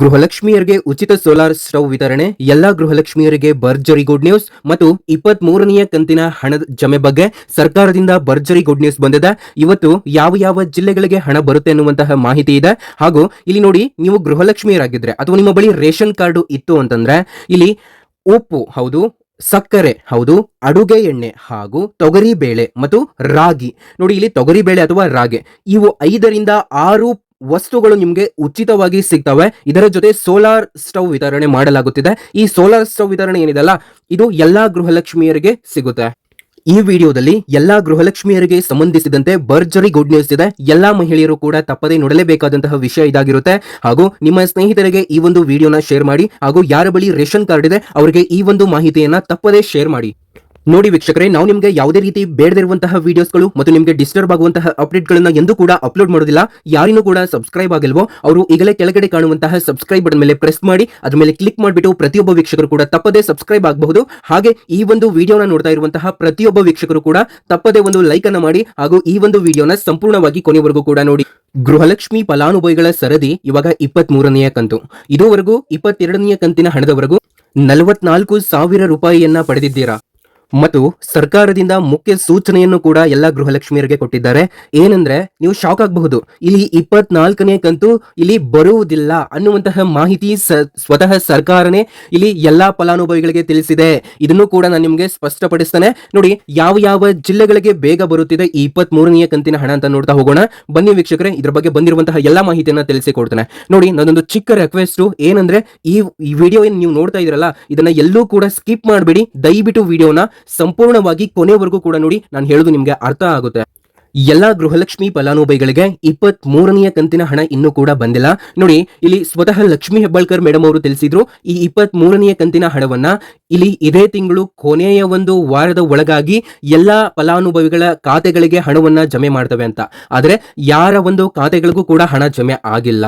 ಗೃಹಲಕ್ಷ್ಮಿಯರಿಗೆ ಉಚಿತ solar stove ವಿತರಣೆ, ಎಲ್ಲಾ ಗೃಹಲಕ್ಷ್ಮಿಯರಿಗೆ ಭರ್ಜರಿ ಗುಡ್ ನ್ಯೂಸ್ ಮತ್ತು ಇಪ್ಪತ್ತ್ ಮೂರನೆಯ ಕಂತಿನ ಹಣದ ಜಮೆ ಬಗ್ಗೆ ಸರ್ಕಾರದಿಂದ ಭರ್ಜರಿ ಗುಡ್ ನ್ಯೂಸ್ ಬಂದಿದೆ. ಇವತ್ತು ಯಾವ ಯಾವ ಜಿಲ್ಲೆಗಳಿಗೆ ಹಣ ಬರುತ್ತೆ ಎನ್ನುವಂತಹ ಮಾಹಿತಿ ಇದೆ. ಹಾಗೂ ಇಲ್ಲಿ ನೋಡಿ, ನೀವು ಗೃಹಲಕ್ಷ್ಮಿಯರಾಗಿದ್ರೆ ಅಥವಾ ನಿಮ್ಮ ಬಳಿ ರೇಷನ್ ಕಾರ್ಡು ಇತ್ತು ಅಂತಂದ್ರೆ, ಇಲ್ಲಿ ಉಪ್ಪು ಹೌದು, ಸಕ್ಕರೆ ಹೌದು, ಅಡುಗೆ ಎಣ್ಣೆ ಹಾಗೂ ತೊಗರಿ ಬೇಳೆ ಮತ್ತು ರಾಗಿ. ನೋಡಿ, ಇಲ್ಲಿ ತೊಗರಿ ಬೇಳೆ ಅಥವಾ ರಾಗಿ, ಇವು ಐದರಿಂದ ಆರು ವಸ್ತುಗಳು ನಿಮಗೆ ಉಚಿತವಾಗಿ ಸಿಗ್ತವೆ. ಇದರ ಜೊತೆ ಸೋಲಾರ್ ಸ್ಟವ್ ವಿತರಣೆ ಮಾಡಲಾಗುತ್ತಿದೆ. ಈ ಸೋಲಾರ್ ಸ್ಟವ್ ವಿತರಣೆ ಏನಿದೆಲ್ಲ? ಇದು ಎಲ್ಲಾ ಗೃಹಲಕ್ಷ್ಮಿಯರಿಗೆ ಸಿಗುತ್ತೆ. ಈ ವಿಡಿಯೋದಲ್ಲಿ ಎಲ್ಲಾ ಗೃಹಲಕ್ಷ್ಮಿಯರಿಗೆ ಸಂಬಂಧಿಸಿದಂತೆ ಭರ್ಜರಿ ಗುಡ್ ನ್ಯೂಸ್ ಇದೆ. ಎಲ್ಲಾ ಮಹಿಳೆಯರು ಕೂಡ ತಪ್ಪದೇ ನೋಡಲೇಬೇಕಾದಂತಹ ವಿಷಯ ಇದಾಗಿರುತ್ತೆ. ಹಾಗೂ ನಿಮ್ಮ ಸ್ನೇಹಿತರಿಗೆ ಈ ಒಂದು ವಿಡಿಯೋನ ಶೇರ್ ಮಾಡಿ. ಹಾಗೂ ಯಾರ ಬಳಿ ರೇಷನ್ ಕಾರ್ಡ್ ಇದೆ, ಅವರಿಗೆ ಈ ಒಂದು ಮಾಹಿತಿಯನ್ನ ತಪ್ಪದೇ ಶೇರ್ ಮಾಡಿ. ನೋಡಿ ವೀಕ್ಷಕರೇ, ನಾವು ನಿಮಗೆ ಯಾವುದೇ ರೀತಿ ಬೇಡದಿರುವಂತಹ ವಿಡಿಯೋಸ್ಗಳು ಮತ್ತು ನಿಮಗೆ ಡಿಸ್ಟರ್ಬ್ ಆಗುವಂತಹ ಅಪ್ಡೇಟ್ಗಳನ್ನ ಎಂದೂ ಕೂಡ ಅಪ್ಲೋಡ್ ಮಾಡೋದಿಲ್ಲ ಯಾರಿನೂ ಕೂಡ ಸಬ್ಸ್ಕ್ರೈಬ್ ಆಗಿಲ್ವೋ, ಅವರು ಈಗಲೇ ಕೆಳಗಡೆ ಕಾಣುವಂತಹ ಸಬ್ಸ್ಕ್ರೈಬ್ ಬಟನ್ ಮೇಲೆ ಪ್ರೆಸ್ ಮಾಡಿ, ಅದ್ರ ಮೇಲೆ ಕ್ಲಿಕ್ ಮಾಡಿಬಿಟ್ಟು ಪ್ರತಿಯೊಬ್ಬ ವೀಕ್ಷಕರು ಕೂಡ ತಪ್ಪದೇ ಸಬ್ಸ್ಕ್ರೈಬ್ ಆಗಬಹುದು. ಹಾಗೆ ಈ ಒಂದು ವಿಡಿಯೋನ ನೋಡ್ತಾ ಇರುವಂತಹ ಪ್ರತಿಯೊಬ್ಬ ವೀಕ್ಷಕರು ಕೂಡ ತಪ್ಪದೇ ಒಂದು ಲೈಕ್ ಅನ್ನ ಮಾಡಿ, ಹಾಗೂ ಈ ಒಂದು ವಿಡಿಯೋನ ಸಂಪೂರ್ಣವಾಗಿ ಕೊನೆವರೆಗೂ ಕೂಡ ನೋಡಿ. ಗೃಹಲಕ್ಷ್ಮಿ ಫಲಾನುಭವಿಗಳ ಸರದಿ ಇವಾಗ ಇಪ್ಪತ್ತ್ ಮೂರನೆಯ ಕಂತು. ಇದುವರೆಗೂ ಇಪ್ಪತ್ತೆರಡನೆಯ ಕಂತಿನ ಹಣದವರೆಗೂ ನಲವತ್ನಾಲ್ಕು ಸಾವಿರ ರೂಪಾಯಿಯನ್ನ ಪಡೆದಿದ್ದೀರಾ? ಮತ್ತು ಸರ್ಕಾರದಿಂದ ಮುಖ್ಯ ಸೂಚನೆಯನ್ನು ಕೂಡ ಎಲ್ಲ ಗೃಹಲಕ್ಷ್ಮಿಯರಿಗೆ ಕೊಟ್ಟಿದ್ದಾರೆ. ಏನಂದ್ರೆ ನೀವು ಶಾಕ್ ಆಗಬಹುದು. ಇಲ್ಲಿ ಇಪ್ಪತ್ನಾಲ್ಕನೇ ಕಂತು ಇಲ್ಲಿ ಬರುವುದಿಲ್ಲ ಅನ್ನುವಂತಹ ಮಾಹಿತಿ ಸ್ವತಃ ಸರ್ಕಾರನೇ ಇಲ್ಲಿ ಎಲ್ಲಾ ಫಲಾನುಭವಿಗಳಿಗೆ ತಿಳಿಸಿದೆ. ಇದನ್ನು ಕೂಡ ನಾನು ನಿಮಗೆ ಸ್ಪಷ್ಟಪಡಿಸ್ತಾನೆ. ನೋಡಿ, ಯಾವ ಯಾವ ಜಿಲ್ಲೆಗಳಿಗೆ ಬೇಗ ಬರುತ್ತಿದೆ ಈ ಇಪ್ಪತ್ತ್ ಮೂರನೆಯ ಕಂತಿನ ಹಣ ಅಂತ ನೋಡ್ತಾ ಹೋಗೋಣ. ಬನ್ನಿ ವೀಕ್ಷಕರೇ, ಇದ್ರ ಬಗ್ಗೆ ಬಂದಿರುವಂತಹ ಎಲ್ಲಾ ಮಾಹಿತಿಯನ್ನ ತಿಳಿಸಿಕೊಡ್ತಾನೆ. ನೋಡಿ ನನ್ನೊಂದು ಚಿಕ್ಕ ರಿಕ್ವೆಸ್ಟ್ ಏನಂದ್ರೆ ಈ ವಿಡಿಯೋ ನೀವು ನೋಡ್ತಾ ಇದ್ರಲ್ಲ, ಇದನ್ನ ಎಲ್ಲೂ ಕೂಡ ಸ್ಕಿಪ್ ಮಾಡಬೇಡಿ. ದಯವಿಟ್ಟು ವಿಡಿಯೋನ ಸಂಪೂರ್ಣವಾಗಿ ಕೊನೆವರೆಗೂ ಕೂಡ ನೋಡಿ, ನಾನು ಹೇಳೋದು ನಿಮ್ಗೆ ಅರ್ಥ ಆಗುತ್ತೆ. ಎಲ್ಲಾ ಗೃಹಲಕ್ಷ್ಮಿ ಫಲಾನುಭವಿಗಳಿಗೆ ಇಪ್ಪತ್ತ್ ಮೂರನೆಯ ಕಂತಿನ ಹಣ ಇನ್ನೂ ಕೂಡ ಬಂದಿಲ್ಲ. ನೋಡಿ, ಇಲ್ಲಿ ಸ್ವತಃ ಲಕ್ಷ್ಮಿ ಹೆಬ್ಬಾಳ್ಕರ್ ಮೇಡಮ್ ಅವರು ತಿಳಿಸಿದ್ರು, ಈ ಇಪ್ಪತ್ತ್ ಮೂರನೆಯ ಕಂತಿನ ಹಣವನ್ನ ಇಲ್ಲಿ ಇದೇ ತಿಂಗಳು ಕೊನೆಯ ಒಂದು ವಾರದ ಒಳಗಾಗಿ ಎಲ್ಲಾ ಫಲಾನುಭವಿಗಳ ಖಾತೆಗಳಿಗೆ ಹಣವನ್ನ ಜಮೆ ಮಾಡ್ತವೆ ಅಂತ. ಆದ್ರೆ, ಯಾರ ಒಂದು ಖಾತೆಗಳಿಗೂ ಕೂಡ ಹಣ ಜಮೆ ಆಗಿಲ್ಲ.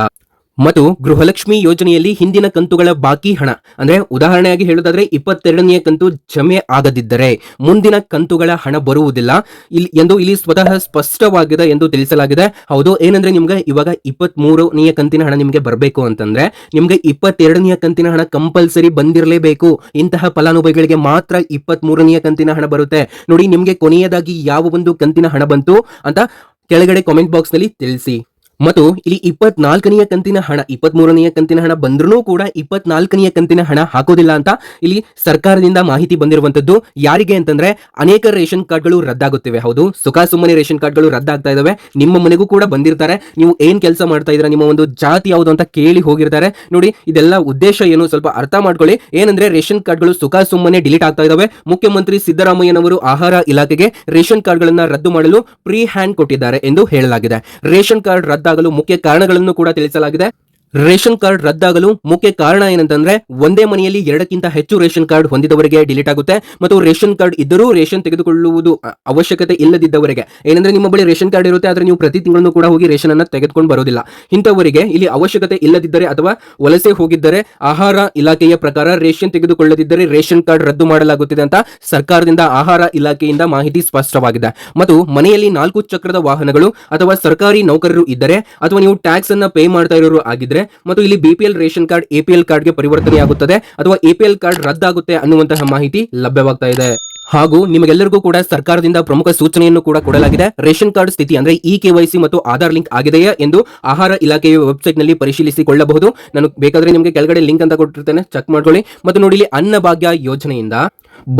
ಮತ್ತು ಗೃಹಲಕ್ಷ್ಮಿ ಯೋಜನೆಯಲ್ಲಿ ಹಿಂದಿನ ಕಂತುಗಳ ಬಾಕಿ ಹಣ. ಅಂದ್ರೆ ಉದಾಹರಣೆಯಾಗಿ ಹೇಳೋದಾದ್ರೆ ಇಪ್ಪತ್ತೆರಡನೆಯ ಕಂತು ಜಮೆ ಆಗದಿದ್ದರೆ ಮುಂದಿನ ಕಂತುಗಳ ಹಣ ಬರುವುದಿಲ್ಲ. ಇಲ್ಲಿ ಎಂದು ಇಲ್ಲಿ ಸ್ವತಃ ಸ್ಪಷ್ಟವಾಗಿದೆ ಎಂದು ತಿಳಿಸಲಾಗಿದೆ. ಹೌದು, ಏನಂದ್ರೆ ನಿಮ್ಗೆ ಇವಾಗ ಇಪ್ಪತ್ತ್ ಕಂತಿನ ಹಣ ನಿಮ್ಗೆ ಬರಬೇಕು ಅಂತಂದ್ರೆ ನಿಮ್ಗೆ ಇಪ್ಪತ್ತೆರಡನೆಯ ಕಂತಿನ ಹಣ ಕಂಪಲ್ಸರಿ ಬಂದಿರಲೇಬೇಕು. ಇಂತಹ ಫಲಾನುಭವಿಗಳಿಗೆ ಮಾತ್ರ ಇಪ್ಪತ್ತ್ ಮೂರನೆಯ ಕಂತಿನ ಹಣ ಬರುತ್ತೆ. ನೋಡಿ, ನಿಮ್ಗೆ ಕೊನೆಯದಾಗಿ ಯಾವ ಒಂದು ಕಂತಿನ ಹಣ ಬಂತು ಅಂತ ಕೆಳಗಡೆ ಕಾಮೆಂಟ್ ಬಾಕ್ಸ್ನಲ್ಲಿ ತಿಳಿಸಿ. ಮತ್ತು ಇಲ್ಲಿ ಇಪ್ಪತ್ನಾಲ್ಕನೆಯ ಕಂತಿನ ಹಣ ಇಪ್ಪತ್ತ್ ಮೂರನೆಯ ಕಂತಿನ ಹಣ ಬಂದ್ರೂ ಕೂಡ ಇಪ್ಪತ್ನಾಲ್ಕನೆಯ ಕಂತಿನ ಹಣ ಹಾಕೋದಿಲ್ಲ ಅಂತ ಇಲ್ಲಿ ಸರ್ಕಾರದಿಂದ ಮಾಹಿತಿ ಬಂದಿರುವಂತದ್ದು ಯಾರಿಗೆ ಅಂತಂದ್ರೆ ಅನೇಕ ರೇಷನ್ ಕಾರ್ಡ್ಗಳು ರದ್ದಾಗುತ್ತಿವೆ. ಹೌದು, ಸುಖ ಸುಮ್ಮನೆ ರೇಷನ್ ಕಾರ್ಡ್ಗಳು ರದ್ದಾಗ್ತಾ ಇದಾವೆ. ನಿಮ್ಮ ಮನೆಗೂ ಕೂಡ ಬಂದಿರ್ತಾರೆ. ನೀವು ಏನ್ ಕೆಲಸ ಮಾಡ್ತಾ ಇದ್ದೀರಾ, ನಿಮ್ಮ ಒಂದು ಜಾತಿ ಯಾವುದು ಅಂತ ಕೇಳಿ ಹೋಗಿರ್ತಾರೆ. ನೋಡಿ, ಇದೆಲ್ಲ ಉದ್ದೇಶ ಏನು ಸ್ವಲ್ಪ ಅರ್ಥ ಮಾಡ್ಕೊಳ್ಳಿ. ಏನಂದ್ರೆ ರೇಷನ್ ಕಾರ್ಡ್ಗಳು ಸುಖ ಸುಮ್ಮನೆ ಡಿಲೀಟ್ ಆಗ್ತಾ ಇದಾವೆ. ಮುಖ್ಯಮಂತ್ರಿ ಸಿದ್ದರಾಮಯ್ಯನವರು ಆಹಾರ ಇಲಾಖೆಗೆ ರೇಷನ್ ಕಾರ್ಡ್ಗಳನ್ನ ರದ್ದು ಮಾಡಲು ಪ್ರೀ ಹ್ಯಾಂಡ್ ಕೊಟ್ಟಿದ್ದಾರೆ ಎಂದು ಹೇಳಲಾಗಿದೆ. ರೇಷನ್ ಕಾರ್ಡ್ ರದ್ದಾಗಲು ಮುಖ್ಯ ಕಾರಣಗಳನ್ನು ಕೂಡ ತಿಳಿಸಲಾಗಿದೆ. ರೇಷನ್ ಕಾರ್ಡ್ ರದ್ದಾಗಲು ಮುಖ್ಯ ಕಾರಣ ಏನಂತಂದ್ರೆ ಒಂದೇ ಮನೆಯಲ್ಲಿ ಎರಡಕ್ಕಿಂತ ಹೆಚ್ಚು ರೇಷನ್ ಕಾರ್ಡ್ ಹೊಂದಿದವರಿಗೆ ಡಿಲೀಟ್ ಆಗುತ್ತೆ ಮತ್ತು ರೇಷನ್ ಕಾರ್ಡ್ ಇದ್ದರೂ ರೇಷನ್ ತೆಗೆದುಕೊಳ್ಳುವುದು ಅವಶ್ಯಕತೆ ಇಲ್ಲದಿದ್ದವರಿಗೆ. ಏನಂದ್ರೆ ನಿಮ್ಮ ಬಳಿ ರೇಷನ್ ಕಾರ್ಡ್ ಇರುತ್ತೆ, ಆದರೆ ನೀವು ಪ್ರತಿ ತಿಂಗಳನ್ನು ಕೂಡ ಹೋಗಿ ರೇಷನ್ ಅನ್ನ ತೆಗೆದುಕೊಂಡು ಬರೋದಿಲ್ಲ. ಇಂಥವರಿಗೆ ಇಲ್ಲಿ ಅವಶ್ಯಕತೆ ಇಲ್ಲದಿದ್ದರೆ ಅಥವಾ ವಲಸೆ ಹೋಗಿದ್ದರೆ ಆಹಾರ ಇಲಾಖೆಯ ಪ್ರಕಾರ ರೇಷನ್ ತೆಗೆದುಕೊಳ್ಳದಿದ್ದರೆ ರೇಷನ್ ಕಾರ್ಡ್ ರದ್ದು ಮಾಡಲಾಗುತ್ತಿದೆ ಅಂತ ಸರ್ಕಾರದಿಂದ ಆಹಾರ ಇಲಾಖೆಯಿಂದ ಮಾಹಿತಿ ಸ್ಪಷ್ಟವಾಗಿದೆ. ಮತ್ತು ಮನೆಯಲ್ಲಿ ನಾಲ್ಕು ಚಕ್ರದ ವಾಹನಗಳು ಅಥವಾ ಸರ್ಕಾರಿ ನೌಕರರು ಇದ್ದರೆ ಅಥವಾ ನೀವು ಟ್ಯಾಕ್ಸ್ ಅನ್ನ ಪೇ ಮಾಡ್ತಾ ಇರೋರು ಆಗಿದ್ರೆ ಮತ್ತು ಇಲ್ಲಿ ಬಿಪಿಎಲ್ ರೇಷನ್ ಕಾರ್ಡ್ ಎಪಿಎಲ್ ಕಾರ್ಡ್ಗೆ ಪರಿವರ್ತನೆಯಾಗುತ್ತದೆ ಅಥವಾ ಎಪಿಎಲ್ ಕಾರ್ಡ್ ರದ್ದಾಗುತ್ತೆ ಅನ್ನುವಂತಹ ಮಾಹಿತಿ ಲಭ್ಯವಾಗ್ತಾ ಇದೆ. ಹಾಗೂ ನಿಮಗೆಲ್ಲರಿಗೂ ಕೂಡ ಸರ್ಕಾರದಿಂದ ಪ್ರಮುಖ ಸೂಚನೆಯನ್ನು ಕೂಡ ಕೊಡಲಾಗಿದೆ. ರೇಷನ್ ಕಾರ್ಡ್ ಸ್ಥಿತಿ ಅಂದ್ರೆ ಇ ಕೆವೈಸಿ ಮತ್ತು ಆಧಾರ್ ಲಿಂಕ್ ಆಗಿದೆಯಾ ಎಂದು ಆಹಾರ ಇಲಾಖೆಯ ವೆಬ್ಸೈಟ್ನಲ್ಲಿ ಪರಿಶೀಲಿಸಿಕೊಳ್ಳಬಹುದು. ನಾನು ಬೇಕಾದ್ರೆ ನಿಮಗೆ ಕೆಳಗಡೆ ಲಿಂಕ್ ಅಂತ ಕೊಟ್ಟಿರ್ತೇನೆ. ಚೆಕ್ ಮಾಡ್ಕೊಳ್ಳಿ. ಮತ್ತು ನೋಡಿ ಇಲ್ಲಿ ಅನ್ನಭಾಗ್ಯ ಯೋಜನೆಯಿಂದ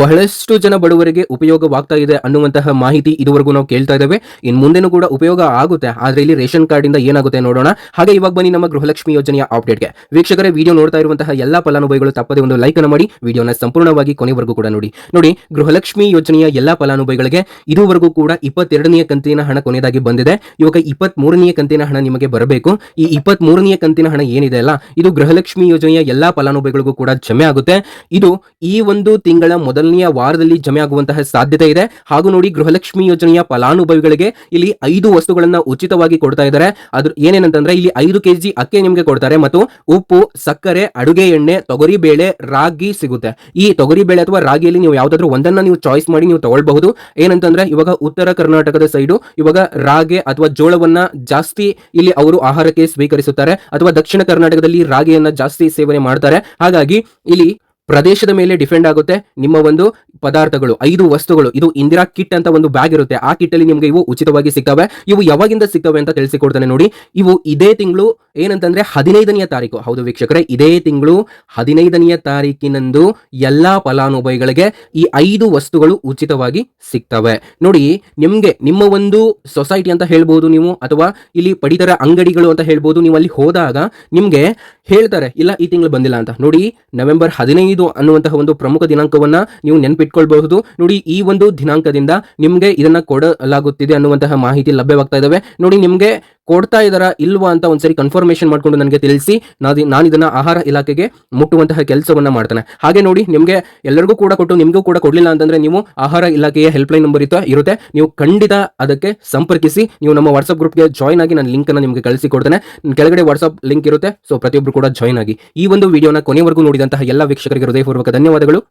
ಬಹಳಷ್ಟು ಜನ ಬಡವರಿಗೆ ಉಪಯೋಗವಾಗ್ತಾ ಇದೆ ಅನ್ನುವಂತಹ ಮಾಹಿತಿ ಇದುವರೆಗೂ ನಾವು ಕೇಳ್ತಾ ಇದ್ದೇವೆ. ಇನ್ನು ಮುಂದೆನೂ ಕೂಡ ಉಪಯೋಗ ಆಗುತ್ತೆ, ಆದ್ರೆ ಇಲ್ಲಿ ರೇಷನ್ ಕಾರ್ಡ್ ಇಂದ ಏನಾಗುತ್ತೆ ನೋಡೋಣ. ಹಾಗೆ ಇವಾಗ ಬನ್ನಿ ನಮ್ಮ ಗೃಹಲಕ್ಷ್ಮಿ ಯೋಜನೆಯ ಅಪ್ಡೇಟ್ಗೆ. ವೀಕ್ಷಕರೇ, ವಿಡಿಯೋ ನೋಡ್ತಾ ಇರುವಂತಹ ಎಲ್ಲಾ ಫಲಾನುಭವಿಗಳು ತಪ್ಪದೆ ಒಂದು ಲೈಕ್ ಅನ್ನು ಮಾಡಿ, ವಿಡಿಯೋನ ಸಂಪೂರ್ಣವಾಗಿ ಕೊನೆವರೆಗೂ ಕೂಡ ನೋಡಿ. ನೋಡಿ, ಗೃಹಲಕ್ಷ್ಮಿ ಯೋಜನೆಯ ಎಲ್ಲಾ ಫಲಾನುಭವಿಗಳಿಗೆ ಇದುವರೆಗೂ ಕೂಡ ಇಪ್ಪತ್ತೆರಡನೆಯ ಕಂತಿನ ಹಣ ಕೊನೆಯದಾಗಿ ಬಂದಿದೆ. ಇವಾಗ ಇಪ್ಪತ್ತ್ ಮೂರನೆಯ ಕಂತಿನ ಹಣ ನಿಮಗೆ ಬರಬೇಕು. ಈ ಇಪ್ಪತ್ತ್ ಮೂರನೆಯ ಕಂತಿನ ಹಣ ಏನಿದೆ ಅಲ್ಲ, ಇದು ಗೃಹಲಕ್ಷ್ಮಿ ಯೋಜನೆಯ ಎಲ್ಲಾ ಫಲಾನುಭವಿಗಳಿಗೂ ಕೂಡ ಜಮೆ ಆಗುತ್ತೆ. ಇದು ಈ ಒಂದು ತಿಂಗಳ ಮೊದಲನೆಯ ವಾರದಲ್ಲಿ ಜಮೆ ಆಗುವಂತಹ ಸಾಧ್ಯತೆ ಇದೆ. ಹಾಗೂ ನೋಡಿ, ಗೃಹಲಕ್ಷ್ಮಿ ಯೋಜನೆಯ ಫಲಾನುಭವಿಗಳಿಗೆ ಇಲ್ಲಿ ಐದು ವಸ್ತುಗಳನ್ನ ಉಚಿತವಾಗಿ ಕೊಡ್ತಾ ಇದ್ದಾರೆ. ಅದ್ರ ಏನೇನಂತಂದ್ರೆ, ಇಲ್ಲಿ ಐದು ಕೆಜಿ ಅಕ್ಕಿ ನಿಮಗೆ ಕೊಡ್ತಾರೆ ಮತ್ತು ಉಪ್ಪು, ಸಕ್ಕರೆ, ಅಡುಗೆ ಎಣ್ಣೆ, ತೊಗರಿ ಬೇಳೆ, ರಾಗಿ ಸಿಗುತ್ತೆ. ಈ ತೊಗರಿ ಬೇಳೆ ಅಥವಾ ರಾಗಿಯಲ್ಲಿ ನೀವು ಯಾವ್ದಾದ್ರು ಒಂದನ್ನ ನೀವು ಚಾಯ್ಸ್ ಮಾಡಿ ನೀವು ತಗೊಳ್ಬಹುದು. ಏನಂತಂದ್ರೆ, ಇವಾಗ ಉತ್ತರ ಕರ್ನಾಟಕದ ಸೈಡು ಇವಾಗ ರಾಗಿ ಅಥವಾ ಜೋಳವನ್ನ ಜಾಸ್ತಿ ಇಲ್ಲಿ ಅವರು ಆಹಾರಕ್ಕೆ ಸ್ವೀಕರಿಸುತ್ತಾರೆ. ಅಥವಾ ದಕ್ಷಿಣ ಕರ್ನಾಟಕದಲ್ಲಿ ರಾಗಿಯನ್ನ ಜಾಸ್ತಿ ಸೇವನೆ ಮಾಡ್ತಾರೆ. ಹಾಗಾಗಿ ಇಲ್ಲಿ ಪ್ರದೇಶದ ಮೇಲೆ ಡಿಪೆಂಡ್ ಆಗುತ್ತೆ. ನಿಮ್ಮ ಒಂದು ಪದಾರ್ಥಗಳು, ಐದು ವಸ್ತುಗಳು, ಇದು ಇಂದಿರಾ ಕಿಟ್ ಅಂತ ಒಂದು ಬ್ಯಾಗ್ ಇರುತ್ತೆ. ಆ ಕಿಟ್ ಅಲ್ಲಿ ನಿಮ್ಗೆ ಇವು ಉಚಿತವಾಗಿ ಸಿಗ್ತವೆ. ಇವು ಯಾವಾಗಿಂದ ಸಿಗ್ತವೆ ಅಂತ ತಿಳಿಸಿಕೊಡ್ತಾನೆ ನೋಡಿ. ಇವು ಇದೇ ತಿಂಗಳು ಏನಂತಂದ್ರೆ ಹದಿನೈದನೆಯ ತಾರೀಕು. ಹೌದು ವೀಕ್ಷಕರೇ, ಇದೇ ತಿಂಗಳು ಹದಿನೈದನೆಯ ತಾರೀಕಿನಂದು ಎಲ್ಲಾ ಫಲಾನುಭವಿಗಳಿಗೆ ಈ ಐದು ವಸ್ತುಗಳು ಉಚಿತವಾಗಿ ಸಿಗ್ತವೆ. ನೋಡಿ, ನಿಮ್ಗೆ ನಿಮ್ಮ ಒಂದು ಸೊಸೈಟಿ ಅಂತ ಹೇಳ್ಬೋದು ನೀವು, ಅಥವಾ ಇಲ್ಲಿ ಪಡಿತರ ಅಂಗಡಿಗಳು ಅಂತ ಹೇಳ್ಬೋದು ನೀವು ಅಲ್ಲಿ ಹೋದಾಗ ನಿಮ್ಗೆ ಹೇಳ್ತಾರೆ, ಇಲ್ಲ ಈ ತಿಂಗಳು ಬಂದಿಲ್ಲ ಅಂತ. ನೋಡಿ, ನವೆಂಬರ್ ಹದಿನೈದು ಅನ್ನುವಂತಹ ಒಂದು ಪ್ರಮುಖ ದಿನಾಂಕವನ್ನ ನೀವು ನೆನಪಿಟ್ಕೊಳ್ಬಹುದು. ನೋಡಿ, ಈ ಒಂದು ದಿನಾಂಕದಿಂದ ನಿಮಗೆ ಇದನ್ನ ಕೊಡಲಾಗುತ್ತಿದೆ ಅನ್ನುವಂತಹ ಮಾಹಿತಿ ಲಭ್ಯವಾಗ್ತಾ ಇದಾವೆ. ನೋಡಿ, ನಿಮ್ಗೆ ಕೊಡ್ತಾ ಇದಾರಾ ಇಲ್ವಾ ಅಂತ ಒಂದ್ಸರಿ ಕನ್ಫರ್ಮೇಶನ್ ಮಾಡ್ಕೊಂಡು ನನಗೆ ತಿಳಿಸಿ. ನಾದಿ- ನಾನು ಇದನ್ನ ಆಹಾರ ಇಲಾಖೆಗೆ ಮುಟ್ಟುವಂತಹ ಕೆಲಸವನ್ನ ಮಾಡ್ತಾನೆ. ಹಾಗೆ ನೋಡಿ, ನಿಮಗೆ ಎಲ್ಲರಿಗೂ ಕೂಡ ಕೊಟ್ಟು, ನಿಮಗೂ ಕೂಡ ಕೊಡಲಿಲ್ಲ ಅಂತಂದ್ರೆ ನೀವು ಆಹಾರ ಇಲಾಖೆಯ ಹೆಲ್ಪ್ಲೈನ್ ನಂಬರ್ ಇತ್ತು ಇರುತ್ತೆ. ನೀವು ಖಂಡಿತ ಅದಕ್ಕೆ ಸಂಪರ್ಕಿಸಿ. ನೀವು ನಮ್ಮ ವಾಟ್ಸಪ್ ಗ್ರೂಪ್ಗೆ ಜಾಯ್ನ್ ಆಗಿ ನಾನು ಲಿಂಕ್ ಅನ್ನ ನಿಮಗೆ ಕಳಿಸಿ ಕೊಡ್ತೇನೆ. ಕೆಳಗಡೆ ವಾಟ್ಸಪ್ ಲಿಂಕ್ ಇರುತ್ತೆ ಸೊ ಪ್ರತಿಯೊಬ್ಬರು ಕೂಡ ಜಾಯ್ನ್ ಆಗಿ. ಈ ಒಂದು ವಿಡಿಯೋನ ಕೊನೆವರೆಗೂ ನೋಡಿದಂತಹ ಎಲ್ಲ ವೀಕ್ಷಕರಿಗೆ ಹೃದಯಪೂರ್ವಕ ಧನ್ಯವಾದಗಳು.